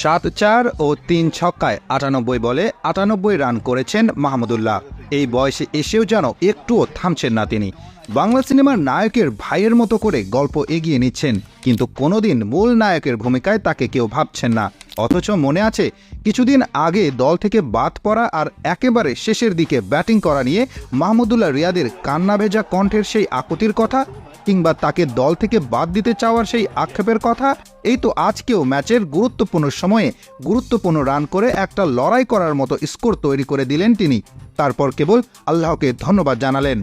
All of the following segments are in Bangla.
সাত চার ও তিন ছক্কায় আটানব্বই বলে আটানব্বই রান করেছেন মাহমুদুল্লাহ। এই বয়সে এসেও যেন একটুও থামছেন না তিনি। বাংলা সিনেমার নায়কের ভাইয়ের মতো করে গল্প এগিয়ে নিচ্ছেন, কিন্তু কোনোদিন মূল নায়কের ভূমিকায় তাকে কেউ ভাবছেন না। অথচ মনে আছে, কিছুদিন আগে দল থেকে বাদ পড়া আর একেবারে শেষের দিকে ব্যাটিং করা নিয়ে মাহমুদুল্লাহ রিয়াদের কান্না ভেজা কণ্ঠের সেই আকুতির কথা কিংবা তাকে দল থেকে বাদ দিতে চাওয়ার সেই আক্ষেপের কথা, এই তো আজকেও ম্যাচের গুরুত্বপূর্ণ সময়ে গুরুত্বপূর্ণ রান করে একটা লড়াই করার মতো স্কোর তৈরি করে দিলেন তিনি। তারপর কেবল আল্লাহকে ধন্যবাদ জানালেন।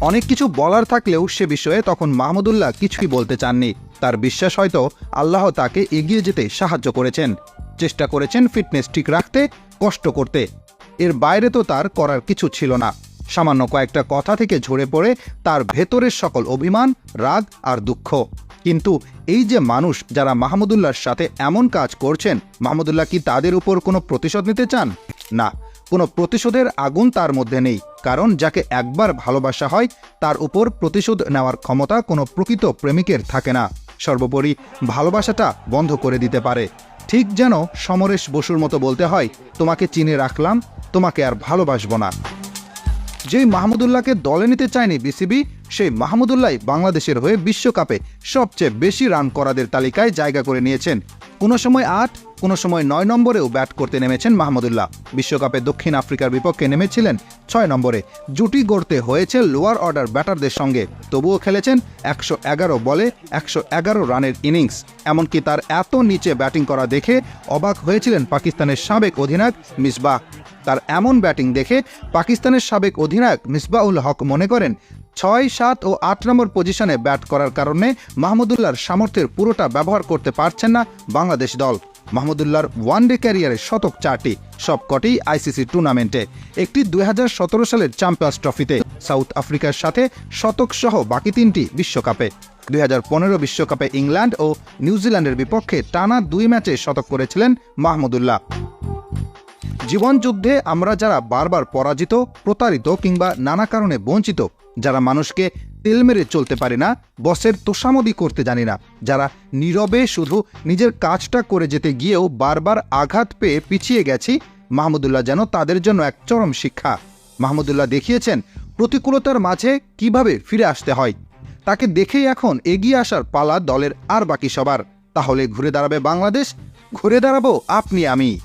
অনেক কিছু বলার থাকলেও সে বিষয়ে তখন মাহমুদুল্লাহ কিছুই বলতে চাননি। তার বিশ্বাস হয়তো আল্লাহ তাকে এগিয়ে যেতে সাহায্য করেছেন। চেষ্টা করেছেন ফিটনেস ঠিক রাখতে, কষ্ট করতে। এর বাইরে তো তার করার কিছু ছিল না। সামান্য কয়েকটা কথা থেকে ঝরে পড়ে তার ভেতরের সকল অভিমান, রাগ আর দুঃখ। কিন্তু এই যে মানুষ যারা মাহমুদুল্লাহর সাথে এমন কাজ করছেন, মাহমুদুল্লাহ কি তাদের উপর কোনো প্রতিশোধ নিতে চান? না, কোনো প্রতিশোধের আগুন তার মধ্যে নেই, কারণ যাকে একবার ভালোবাসা হয়, তার উপর প্রতিশোধ নেওয়ার ক্ষমতা কোনো প্রকৃত প্রেমিকের থাকে না। সর্বোপরি ভালোবাসাটা বন্ধ করে দিতে পারে। ঠিক যেন সমরেশ বসুর মতো বলতে হয়, তোমাকে চিনে রাখলাম, তোমাকে আর ভালোবাসবো না। যেই মাহমুদুল্লাহকে দলে নিতে চায়নি বিসিবি, সেই মাহমুদুল্লাহ বাংলাদেশের হয়ে বিশ্বকাপে সবচেয়ে বেশি রান করাদের তালিকায় জায়গা করে নিয়েছেন। কোনো সময় আট, কোনো সময় নয় নম্বরেও ব্যাট করতে নেমেছেন মাহমুদুল্লাহ। বিশ্বকাপে দক্ষিণ আফ্রিকার বিপক্ষে নেমেছিলেন ছয় নম্বরে। জুটি গড়তে হয়েছে লোয়ার অর্ডার ব্যাটারদের সঙ্গে। তবুও খেলেছেন একশো এগারো বলে একশো এগারো রানের ইনিংস। এমনকি তার এত নিচে ব্যাটিং করা দেখে অবাক হয়েছিলেন পাকিস্তানের সাবেক অধিনায়ক মিসবাহ। তার এমন ব্যাটিং দেখে পাকিস্তানের সাবেক অধিনায়ক মিসবাউল হক মনে করেন, ছয়, সাত ও আট নম্বর পজিশনে ব্যাট করার কারণে মাহমুদুল্লাহর সামর্থ্যের পুরোটা ব্যবহার করতে পারছেন না বাংলাদেশ দল। মাহমুদুল্লাহর ওয়ানডে ক্যারিয়ারে শতক চারটি সবকটি আইসিসি টুর্নামেন্টে। একটি দু হাজার সতেরো সালের চ্যাম্পিয়ন্স ট্রফিতে সাউথ আফ্রিকার সাথে শতক সহ বাকি তিনটি বিশ্বকাপে। দুই বিশ্বকাপে ইংল্যান্ড ও নিউজিল্যান্ডের বিপক্ষে টানা দুই ম্যাচে শতক করেছিলেন মাহমুদুল্লাহ। জীবনযুদ্ধে আমরা যারা বারবার পরাজিত, প্রতারিত কিংবা নানা কারণে বঞ্চিত, যারা মানুষকে তেল মেরে চলতে পারি না, বসের তোষামদি করতে জানি না, যারা নীরবে শুধু নিজের কাজটা করে যেতে গিয়েও বারবার আঘাত পেয়ে পিছিয়ে গেছি, মাহমুদুল্লাহ যেন তাদের জন্য এক চরম শিক্ষা। মাহমুদুল্লাহ দেখিয়েছেন, প্রতিকূলতার মাঝে কীভাবে ফিরে আসতে হয়? তাকে দেখেই এখন এগিয়ে আসার পালা দলের আর বাকি সবার। তাহলে ঘুরে দাঁড়াবে বাংলাদেশ? ঘুরে দাঁড়াবো আপনি আমি।